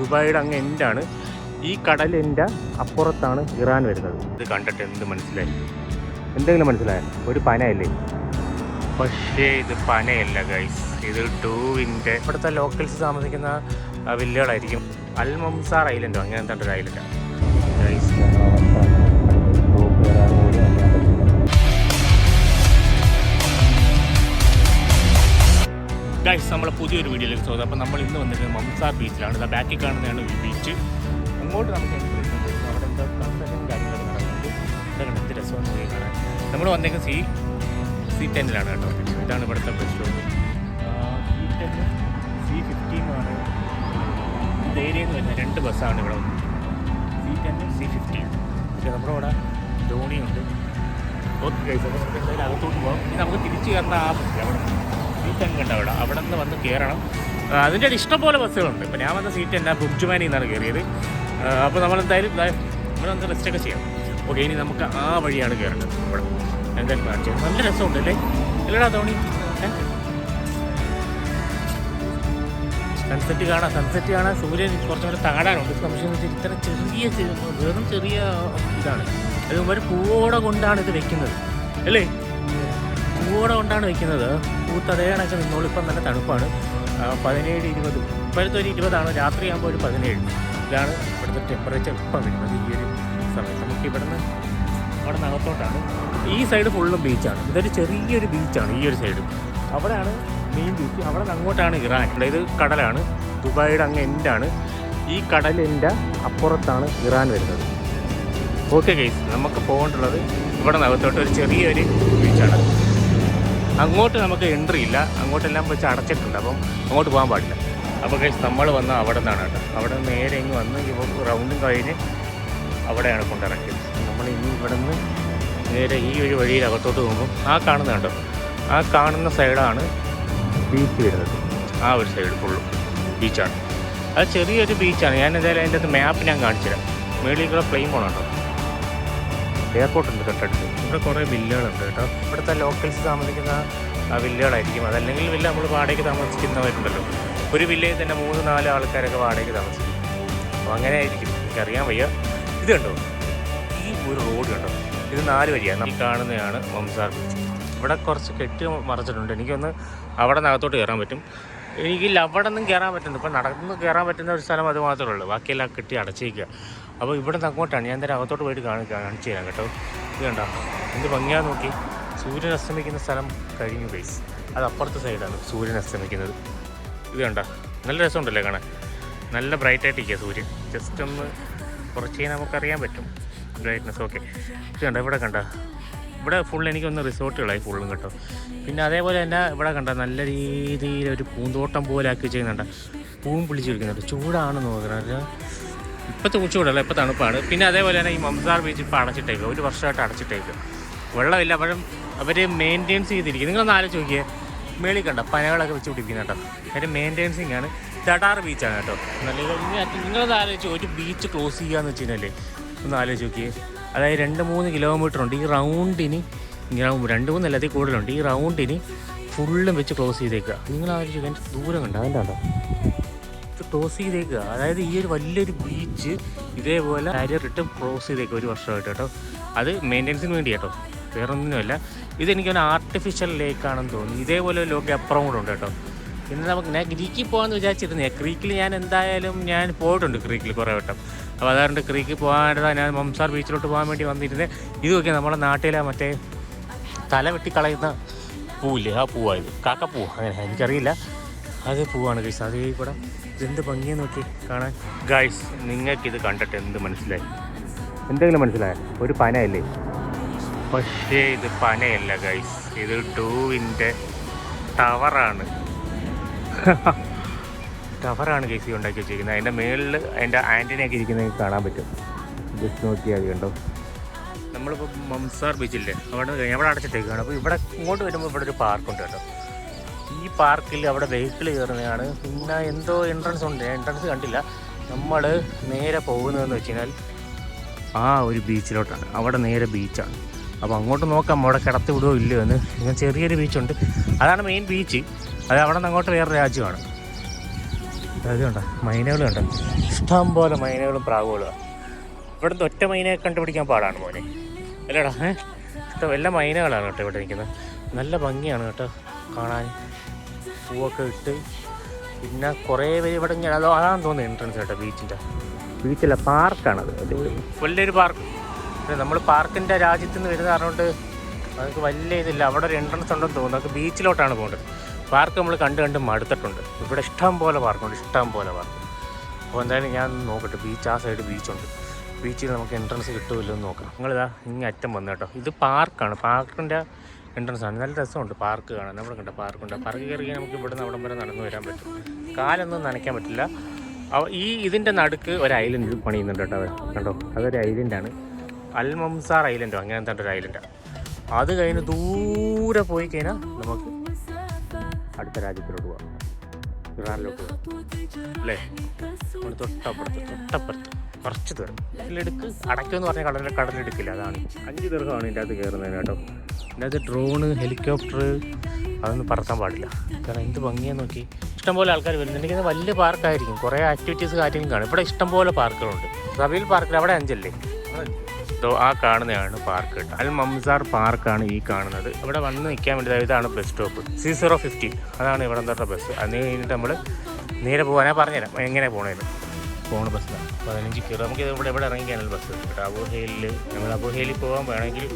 ദുബായിയുടെ അങ്ങ് എൻഡാണ്. ഈ കടൽ എന്റെ അപ്പുറത്താണ് ഇറാൻ വരുന്നത്. ഇത് കണ്ടിട്ട് എന്ത് മനസ്സിലായി? എന്തെങ്കിലും മനസ്സിലായോ? ഒരു പനയല്ലേ? പക്ഷേ ഇത് പനയല്ല ഗൈസ് ഇത് ടൂവിന്റെ ഇവിടുത്തെ ലോക്കൽസ് താമസിക്കുന്ന വില്ലകളായിരിക്കും. അൽ മംസാർ ഐലൻഡോ അങ്ങനെ എന്താണ്ട് ഒരു ഐലൻഡാണ് ഗൈസ് നമ്മളെ പുതിയൊരു വീഡിയോയിലേക്ക് സ്വാഗതം. അപ്പോൾ നമ്മൾ ഇന്ന് വന്നിരിക്കുന്നത് മംസാർ ബീച്ചിലാണ്. ഇതാ ബാക്കിൽ കാണുന്നതാണ് ഈ ബീച്ച്. അങ്ങോട്ട് നമുക്ക്. അവിടെ എന്തോ കൺസ്ട്രക്ഷൻ കാര്യങ്ങളൊക്കെ നടക്കുന്നുണ്ട്. എന്ത് രസമെന്ന് പോയി കാണാൻ നമ്മൾ വന്നേക്കുന്നത് സി സി ടെന്നിലാണ് കേട്ടോ. ഇതാണ് ഇവിടുത്തെ bus stop C ten C ഫിഫ്റ്റീനുമാണ് ഇത് ഏരിയയിൽ നിന്ന് വരുന്ന രണ്ട് ബസ്സാണ് ഇവിടെ വന്നത്. സീ ടെന്നും സീ ഫിഫ്റ്റീൻ പക്ഷേ നമ്മുടെ ഇവിടെ ധോണിയുണ്ട്. ഓക്കെ ഗൈസ് അപ്പോൾ അകത്തോട്ട് പോകാം നമുക്ക് തിരിച്ച് കയറുന്ന ആ ബസ് അവിടെ. അങ്ങ് ഉണ്ട് അവിടെ അവിടെ നിന്ന് വന്ന് കയറണം അതിന്റെ ഇഷ്ടംപോലെ ബസ്സുകളുണ്ട്. ഇപ്പോൾ ഞാൻ വന്ന സീറ്റ് എന്റെ ബുബ്ജുമാനിൽ നിന്നാണ് കയറിയത്. അപ്പോൾ നമ്മൾ എന്തായാലും നമ്മൾ ഇവിടെ വന്ന് റെസ്റ്റ് ഒക്കെ ചെയ്യാം. ഓക്കെ ഇനി നമുക്ക് ആ വഴിയാണ് കയറേണ്ടത് ഇവിടെ. എന്തായാലും കാണിച്ചു? നല്ല രസമുണ്ട് അല്ലേ ഇല്ലടാ തോണി സൺസെറ്റ് കാണാം സൺസെറ്റ് കാണാൻ സൂര്യൻ കുറച്ചും കൂടെ താടാനുണ്ട് സംശയം വെച്ചാൽ ഇത്ര ചെറിയ വെറും ചെറിയ ഇതാണ്. അത് ഒരു പൂവോടെ കൊണ്ടാണ് ഇത് വെക്കുന്നത്. അല്ലേ? പൂവോടെ കൊണ്ടാണ് വെക്കുന്നത്. പൂത്ത് അതേ കണക്ക് നിന്നോളൂ. ഇപ്പം നല്ല തണുപ്പാണ്. പതിനേഴ് ഇരുപത്. ഇപ്പോഴത്തെ ഒരു ഇരുപതാണ്? രാത്രിയാകുമ്പോൾ ഒരു പതിനേഴ്. ഇതാണ് ഇവിടുത്തെ ടെമ്പറേച്ചർ ഇപ്പം വരുന്നത് ഈ ഒരു സമയത്ത് നമുക്ക് ഇവിടുന്ന് അവിടെ നിന്ന് ഈ സൈഡ് ഫുള്ളും ബീച്ചാണ് ഇതൊരു ചെറിയൊരു ബീച്ചാണ് ഈ ഒരു സൈഡ് അവിടെയാണ് മെയിൻ ബീച്ച് അവിടെ നിന്ന് അങ്ങോട്ടാണ് ഇറാൻ. അതായത് കടലാണ്. ദുബായിയുടെ അങ്ങ് എൻഡാണ് ഈ കടലിന്റെ അപ്പുറത്താണ് ഇറാൻ വരുന്നത്. ഓക്കെ കേസ് നമുക്ക് പോകേണ്ടുള്ളത് ഇവിടെ നകത്തോട്ട് ഒരു ചെറിയൊരു ബീച്ചാണ് അങ്ങോട്ട് നമുക്ക് എൻട്രി ഇല്ല. അങ്ങോട്ടെല്ലാം വെച്ച് അടച്ചിട്ടുണ്ട്. അപ്പം അങ്ങോട്ട് പോകാൻ പാടില്ല. അപ്പോൾ കഴിച്ച് നമ്മൾ വന്ന അവിടെ നിന്നാണ് കേട്ടോ. അവിടെ നേരെ ഇങ്ങ് വന്ന് ഇപ്പോൾ റൗണ്ടും കഴിഞ്ഞ് അവിടെയാണ് കൊണ്ടിറക്കിയത്. നമ്മൾ ഇനി ഇവിടെ നിന്ന് നേരെ ഈ ഒരു വഴിയിൽ അകത്തോട്ട് പോകുമ്പോൾ ആ കാണുന്ന കണ്ടോ? ആ കാണുന്ന സൈഡാണ് ബീച്ച് വരുന്നത്. ആ ഒരു സൈഡ് ഫുള്ളും ബീച്ചാണ് അത് ചെറിയൊരു ബീച്ചാണ് ഞാൻ എന്തായാലും അതിന്റെ അകത്ത് മാപ്പ് ഞാൻ കാണിച്ചുതരാം. മേളിൽ കൂടെ പ്ലെയിൻ പോകണം കേട്ടോ എയർപോർട്ട് ഉണ്ട് തൊട്ടടുത്ത്. ഇവിടെ കുറേ വില്ലകളുണ്ട് കേട്ടോ. ഇവിടുത്തെ ലോക്കൽസ് താമസിക്കുന്ന വില്ലകളായിരിക്കും. അതല്ലെങ്കിൽ വില്ല നമ്മൾ വാടകയ്ക്ക് താമസിക്കുന്നവരുണ്ടല്ലോ. ഒരു വില്ലയിൽ തന്നെ മൂന്ന് നാല് ആൾക്കാരൊക്കെ വാടകയ്ക്ക് താമസിക്കും. അപ്പോൾ അങ്ങനെ ആയിരിക്കും എനിക്കറിയാൻ വയ്യ. ഇത് കണ്ടോ? ഈ ഒരു റോഡ് കണ്ടോ? ഇത് നാല് വഴിയാണ് ഈ കാണുന്നതാണ് വംസാർ ബീച്ച് ഇവിടെ കുറച്ച് കെട്ടി മറച്ചിട്ടുണ്ട്. എനിക്കൊന്ന് അവിടെ നിന്ന് അകത്തോട്ട് കയറാൻ പറ്റും. എനിക്കില്ല അവിടെ നിന്നും കയറാൻ പറ്റുന്നു ഇപ്പം നടന്ന് കയറാൻ പറ്റുന്ന ഒരു സ്ഥലം അത് മാത്രമേ ഉള്ളൂ. ബാക്കിയെല്ലാം കിട്ടി അടച്ചേക്കുക അപ്പോൾ ഇവിടെ നിന്ന് അങ്ങോട്ടാണ്. ഞാൻ എന്തായാലും അകത്തോട്ട് പോയിട്ട് കാണി കാണിച്ചു തരാം കേട്ടോ. ഇത് കണ്ടോ? എന്ത് ഭംഗിയാ നോക്കി. സൂര്യൻ അസ്തമിക്കുന്ന സ്ഥലം കഴിഞ്ഞു ബേസ് അത് അപ്പുറത്തെ സൈഡാണ് സൂര്യൻ അസ്തമിക്കുന്നത്. ഇത് കണ്ട? നല്ല രസമുണ്ടല്ലേ കാണാൻ? നല്ല ബ്രൈറ്റായിട്ടിരിക്കുക സൂര്യൻ. ജസ്റ്റ് ഒന്ന് കുറച്ച് നമുക്കറിയാൻ പറ്റും. ബ്രൈറ്റ്നസ് ഓക്കെ ഇത് കണ്ട? ഇവിടെ കണ്ട? ഇവിടെ ഫുൾ എനിക്കൊന്ന് റിസോർട്ടുകളായി ഫുള്ളും കേട്ടോ. പിന്നെ അതേപോലെ തന്നെ ഇവിടെ കണ്ട നല്ല രീതിയിൽ ഒരു പൂന്തോട്ടം പോലെ ആക്കി വെച്ചിരിക്കുന്നുണ്ട്. പൂവും പിടിച്ചിരിക്കുന്നുണ്ട് ചൂടാണെന്ന് തോന്നുന്നത് ഇപ്പോഴത്തെ ഉച്ചകൂടല്ല ഇപ്പോൾ തണുപ്പാണ്. പിന്നെ അതേപോലെ തന്നെ ഈ മംസാർ ബീച്ച് ഇപ്പോൾ അടച്ചിട്ടേക്കുക ഒരു വർഷമായിട്ട് അടച്ചിട്ടേക്കുക വെള്ളമില്ല അപ്പോഴും അവർ മെയിന്റെയിൻസ് ചെയ്തിരിക്കും. നിങ്ങളൊന്ന് ആലോചിച്ച് നോക്കിയേ. മേളിൽ കണ്ട പനകളൊക്കെ വെച്ച് പിടിപ്പിക്കുന്ന കേട്ടോ. അതിന്റെ മെയിന്റെയിൻസിങ് ആണ്. തടാർ ബീച്ചാണ് കേട്ടോ. നല്ല നിങ്ങളത് ആലോചിച്ച് ഒരു ബീച്ച് ക്ലോസ് ചെയ്യുക എന്ന് വെച്ച് കഴിഞ്ഞാൽ ഒന്ന് ആലോചിച്ച് നോക്കിയേ. അതായത് രണ്ട് മൂന്ന് കിലോമീറ്റർ ഉണ്ട്. ഈ റൗണ്ടിന് രണ്ട് മൂന്ന് എല്ലാത്തിൽ കൂടുതലുണ്ട്. ഈ റൗണ്ടിന് ഫുള്ളും വെച്ച് ക്ലോസ് ചെയ്തേക്കുക. നിങ്ങൾ ആലോചിച്ച് അതിന്റെ ദൂരം കണ്ട? അതിന്റെ ഉണ്ടോ ക്ലോസ് ചെയ്തേക്കുക. അതായത് ഈ ഒരു വലിയൊരു ബീച്ച് ഇതേപോലെ അരിറിട്ട് ക്ലോസ് ചെയ്തേക്കുക ഒരു വർഷമായിട്ട് കേട്ടോ. അത് മെയിന്റെനൻസിന് വേണ്ടി കേട്ടോ. വേറെ ഒന്നിനുമല്ല ഇതെനിക്ക് ഒരു ആർട്ടിഫിഷ്യൽ ലേക്ക് ആണെന്ന് തോന്നുന്നു. ഇതേപോലെ ഒരു ലോക്ക് അപ്പുറം കൂടെ ഉണ്ട് കേട്ടോ. പിന്നെ നമുക്ക് ഞാൻ ഗ്രീക്കിൽ പോകാമെന്ന് വിചാരിച്ചിരുന്നേ. ക്രീക്കിൽ ഞാൻ എന്തായാലും ഞാൻ പോയിട്ടുണ്ട് ക്രീക്കിൽ കുറേ വട്ടം. അപ്പോൾ അതുകൊണ്ട് ക്രീക്കിൽ പോകാനായിട്ട് ഞാൻ മംസാർ ബീച്ചിലോട്ട് പോകാൻ വേണ്ടി വന്നിരുന്നത് ഇതൊക്കെ നമ്മുടെ നാട്ടിലെ മറ്റേ തല വെട്ടിക്കളയുന്ന പൂവില്ലേ? ആ പൂവായത് കാക്കപ്പൂ അങ്ങനെ എനിക്കറിയില്ല. അത് പൂവാണ് ഗൈസ്. അത് കൂടെ ഇതെന്ത് ഭംഗിയെന്ന് നോക്കി കാണാൻ. ഗൈസ് നിങ്ങൾക്കിത് കണ്ടിട്ട് എന്ത് മനസ്സിലായി? എന്തെങ്കിലും മനസ്സിലായോ? ഒരു പനയല്ലേ? പക്ഷേ ഇത് പനയല്ല ഗൈസ്. ഇത് ടൂവിന്റെ ടവറാണ്. ടവറാണ് ഗൈസ് ഈ ഉണ്ടാക്കി വെച്ചിരിക്കുന്നത്. അതിന്റെ മുകളിൽ അതിന്റെ ആന്റിനയൊക്കെ ഇരിക്കുന്നത് കാണാൻ പറ്റും. ജസ്റ്റ് നോക്കിയാൽ കണ്ടോ? നമ്മളിപ്പോൾ മംസാർ ബീച്ചില്ലേ അവിടെ അവിടെ അടച്ചിട്ടേക്കാണ്? അപ്പോൾ ഇവിടെ ഇങ്ങോട്ട് വരുമ്പോൾ ഇവിടെ ഒരു പാർക്കുണ്ട് കേട്ടോ. ഈ പാർക്കിൽ അവിടെ വെഹിക്കിൾ കയറുന്നതാണ്. പിന്നെ എന്തോ എൻട്രൻസ് ഉണ്ട്. എൻട്രൻസ് കണ്ടില്ല. നമ്മൾ നേരെ പോകുന്നതെന്ന് വെച്ച് കഴിഞ്ഞാൽ ആ ഒരു ബീച്ചിലോട്ടാണ് അവിടെ നേരെ ബീച്ചാണ് അപ്പോൾ അങ്ങോട്ട് നോക്കാം അവിടെ കിടത്തി വിടുമോ ഇല്ലയോ എന്ന്. ഇങ്ങനെ ചെറിയൊരു ബീച്ചുണ്ട് അതാണ് മെയിൻ ബീച്ച് അത് അവിടെ നിന്ന് അങ്ങോട്ട് വേറെ രാജ്യമാണ്. അത് കണ്ട മൈനകൾ കണ്ട? ഇഷ്ടം പോലെ മൈനകളും പ്രാവുകളും ഇവിടുത്തെ ഒറ്റ മൈനയെ കണ്ടുപിടിക്കാൻ പാടാണ് മോനെ. അല്ലടാ ഏഹ് ഇഷ്ടം എല്ലാ മൈനകളാണ് കേട്ടോ ഇവിടെ നിൽക്കുന്നത്. നല്ല ഭംഗിയാണ് കേട്ടോ കാണാൻ. പൂവൊക്കെ ഇട്ട് പിന്നെ കുറേ പേര് ഇവിടെ ഇങ്ങനെ അതോ അതാണെന്ന് തോന്നുന്നു എൻട്രൻസ് കേട്ടോ ബീച്ചിന്റെ. ബീച്ചല്ല പാർക്കാണത്. അത് വലിയൊരു പാർക്ക്. നമ്മൾ പാർക്കിന്റെ രാജ്യത്ത് നിന്ന് വരുന്ന കാരണം കൊണ്ട് നമുക്ക് വലിയ ഇതില്ല. അവിടെ ഒരു എൻട്രൻസ് ഉണ്ടെന്ന് തോന്നുന്നു. നമുക്ക് ബീച്ചിലോട്ടാണ് പോകേണ്ടത്. പാർക്ക് നമ്മൾ കണ്ട് കണ്ട് മടുത്തിട്ടുണ്ട്. ഇവിടെ ഇഷ്ടം പോലെ പാർക്കുണ്ട് ഇഷ്ടം പോലെ പാർക്ക്. അപ്പോൾ എന്തായാലും ഞാൻ നോക്കട്ടെ ബീച്ച് ആ സൈഡ് ബീച്ചുണ്ട് ബീച്ചിൽ നമുക്ക് എൻട്രൻസ് കിട്ടുമല്ലോ എന്ന് നോക്കാം. നിങ്ങളിതാ ഇങ്ങനെ അറ്റം വന്നു കേട്ടോ. ഇത് പാർക്കാണ് പാർക്കിന്റെ എൻട്രൻസ് ആണ്. നല്ല രസമുണ്ട് പാർക്ക് കാണാൻ. നമ്മുടെ കണ്ട പാർക്കുണ്ട് പാർക്ക് കയറി നമുക്ക് ഇവിടെ നിന്ന് അവിടം വരെ നടന്നു വരാൻ പറ്റും. കാലൊന്നും നനയ്ക്കാൻ പറ്റില്ല. ഈ ഇതിന്റെ നടുക്ക് ഒരു ഐലൻഡ് പണിയുന്നുണ്ട് കേട്ടോ കണ്ടോ? അതൊരു ഐലൻഡാണ് അൽമംസാർ ഐലൻഡോ അങ്ങനത്തെ ഒരു ഐലൻഡാണ് അത് കഴിഞ്ഞ് ദൂരെ പോയി കഴിഞ്ഞാൽ നമുക്ക് അടുത്ത രാജ്യത്തിലോട്ട് പോകാം ഇറാനിലോട്ട് പോകാം അല്ലേ? നമ്മൾ തൊട്ടപ്പുറത്ത് തൊട്ടപ്പുറത്ത്. കുറച്ച് ദൂരം. ഇതിലെടുക്ക്. അടയ്ക്കുമെന്ന് പറഞ്ഞാൽ കടലിൽ കടലെടുക്കില്ല അതാണ്. അഞ്ച് ദീർഘമാണ് ഇതിന്റെ അകത്ത് കയറുന്നത് കേട്ടോ. ഇതിന്റെ അകത്ത് ഡ്രോണ് ഹെലികോപ്റ്റർ അതൊന്നും പറത്താൻ പാടില്ല. കാരണം എന്ത് ഭംഗിയാന്ന് നോക്കി. ഇഷ്ടംപോലെ ആൾക്കാർ വരുന്നുണ്ടെങ്കിൽ അത് വലിയ പാർക്കായിരിക്കും. കുറേ ആക്ടിവിറ്റീസ് കാര്യങ്ങളും കാണും. ഇവിടെ ഇഷ്ടംപോലെ പാർക്കുകളുണ്ട്. റബീൽ പാർക്കിൽ അവിടെ അഞ്ചല്ലേ? ദോ ആ കാണുന്നതാണ് പാർക്ക് കേട്ടോ. അൽ മംസാർ പാർക്കാണ് ഈ കാണുന്നത്. ഇവിടെ വന്ന് നിൽക്കാൻ വേണ്ടി ഇതാണ് bus stop C zero fifteen അതാണ് ഇവിടെ തൊട്ട ബസ് അത് കഴിഞ്ഞിട്ട് നമ്മൾ നേരെ പോകാനാ പറഞ്ഞുതരാം. എങ്ങനെ പോകണേന്ന് പോണ ബസ്സിലാണ് പതിനഞ്ച് കിലോ നമുക്ക് ഇവിടെ ഇവിടെ ഇറങ്ങിക്കാനല്ല ബസ് അബുഹേലിൽ നമ്മൾ അബുഹേലിൽ പോകാൻ വേണമെങ്കിൽ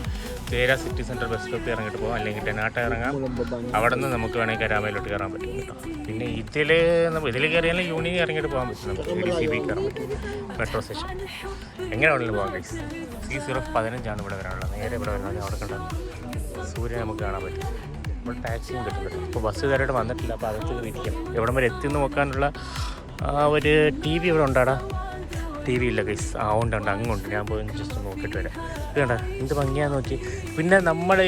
തേര സിറ്റി സെന്റർ ബസ് സ്റ്റോപ്പിൽ ഇറങ്ങിയിട്ട് പോകാം. അല്ലെങ്കിൽ ടെനാട്ട ഇറങ്ങാം. അവിടെ നിന്ന് നമുക്ക് വേണമെങ്കിൽ കരാമയിലോട്ട് കയറാൻ പറ്റും കേട്ടോ. പിന്നെ ഇതിൽ ഇതിൽ കയറിയാലും യൂണിയൻ ഇറങ്ങിയിട്ട് പോകാൻ പറ്റും നമുക്ക്. ഡി സി ബി കയറാൻ പറ്റും. Metro station. എങ്ങനെ വേണമെങ്കിലും പോകാം ഗൈസ് സി സീറോ പതിനഞ്ചാണ് ഇവിടെ വരാനുള്ളത്. നേരെ ഇവിടെ വരാനുള്ളത് അവിടെ കണ്ടാൽ സൂര്യൻ നമുക്ക് കാണാൻ പറ്റും. നമ്മൾ ടാക്സിയും കിട്ടുന്നുണ്ട്. ഇപ്പോൾ ബസ് കയറിയിട്ട് വന്നിട്ടില്ല. അപ്പോൾ അകത്ത് ഇരിക്കാം. എവിടം വരെ എത്തി നോക്കാനുള്ള ആ ഒരു ടി വി ഇവിടെ ഉണ്ടാടാ. ടി വി ഇല്ല ഗൈസ് ആ ഉണ്ട് ഉണ്ട് അങ്ങുണ്ട് ഞാൻ പോയി ജസ്റ്റ് നോക്കിയിട്ട് വരാം. ഇത് കണ്ട എന്ത് ഭംഗിയാന്ന് നോക്കി. പിന്നെ നമ്മൾ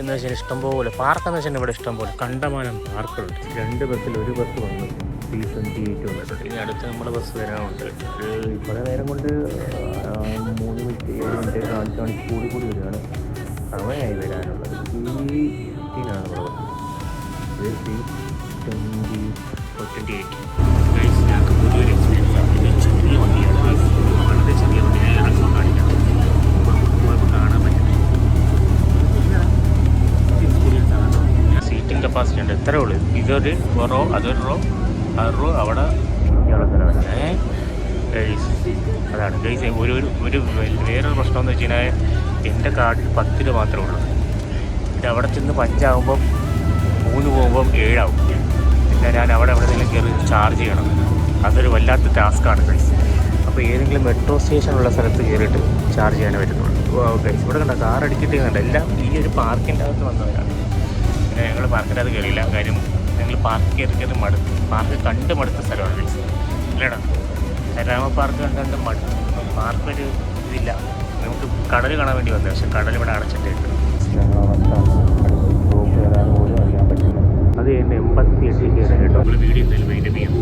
എന്ന് വെച്ചാൽ ഇഷ്ടംപോലെ പാർക്കെന്ന് വെച്ചാൽ ഇവിടെ ഇഷ്ടം പോലെ കണ്ടമാനം പാർക്കുണ്ട് രണ്ട് ബസ്സിൽ ഒരു ബസ് വന്നു. ടി ട്വന്റി എയ്റ്റ് വന്നിട്ടുണ്ട് ഇനി അടുത്ത് നമ്മുടെ ബസ് വരാനുണ്ട്. ഒരു കുറേ നേരം കൊണ്ട് മൂന്ന് മിനിറ്റ് ഏഴ് മിനിറ്റ് കാണിച്ച് മണിക്ക് കൂടി കൂടി വരികയാണ് സമയമായി വരാനുള്ളത്. ഈ ഫിഫ്റ്റീനാണ് ഇവിടെ ട്വന്റി ട്വന്റി എയ്റ്റ് കപ്പാസിറ്റി ഉള്ളൂ. ഇതൊരു റോ അതൊരു റോ. ആ റോ അവിടെ അതാണ്. ഗൈസ് ഒരു ഒരു ഒരു വേറൊരു പ്രശ്നം എന്ന് വെച്ച് കഴിഞ്ഞാൽ എന്റെ കാർഡിൽ പത്ത് രൂപ മാത്രമേ ഉള്ളൂ. ഇത് അവിടെ ചെന്ന് പഞ്ചാകുമ്പം മൂന്ന് പോകുമ്പം ഏഴാവും. പിന്നെ ഞാൻ അവിടെ എവിടെയെങ്കിലും കയറി ചാർജ് ചെയ്യണം. അതൊരു വല്ലാത്ത ടാസ്ക്കാണ് ഗൈസ് അപ്പോൾ ഏതെങ്കിലും മെട്രോ സ്റ്റേഷനുള്ള സ്ഥലത്ത് കയറിയിട്ട് ചാർജ് ചെയ്യാനേ പറ്റുന്നുള്ളൂ ഗൈസ് ഇവിടെ കണ്ട? കാർ അടിച്ചിട്ട് കണ്ട? എല്ലാം ഈ ഒരു പാർക്കിന്റെ അകത്ത് വന്നവരാണ്. പിന്നെ ഞങ്ങൾ പാർക്കിന്റെ അകത്ത് കയറിയില്ല കാര്യം ഞങ്ങൾ പാർക്ക് കയറി കയറി മടുത്തു. പാർക്ക് കണ്ട് മടുത്ത സ്ഥലമാണ് ഇല്ലടാ? രാമ പാർക്ക് കണ്ട് കണ്ട് മടുത്തു. പാർക്ക് ഒരു ഇതില്ല. നമുക്ക് കടൽ കാണാൻ വേണ്ടി വന്നത്. പക്ഷെ കടൽ ഇവിടെ അടച്ചിട്ടുണ്ട് അത് കഴിഞ്ഞ് എൺപത്തി എട്ടിൽ കയറി കേട്ടോ. നമ്മൾ വീഡിയോ എന്തെങ്കിലും മെയിന്റെയിൻ ചെയ്യാം.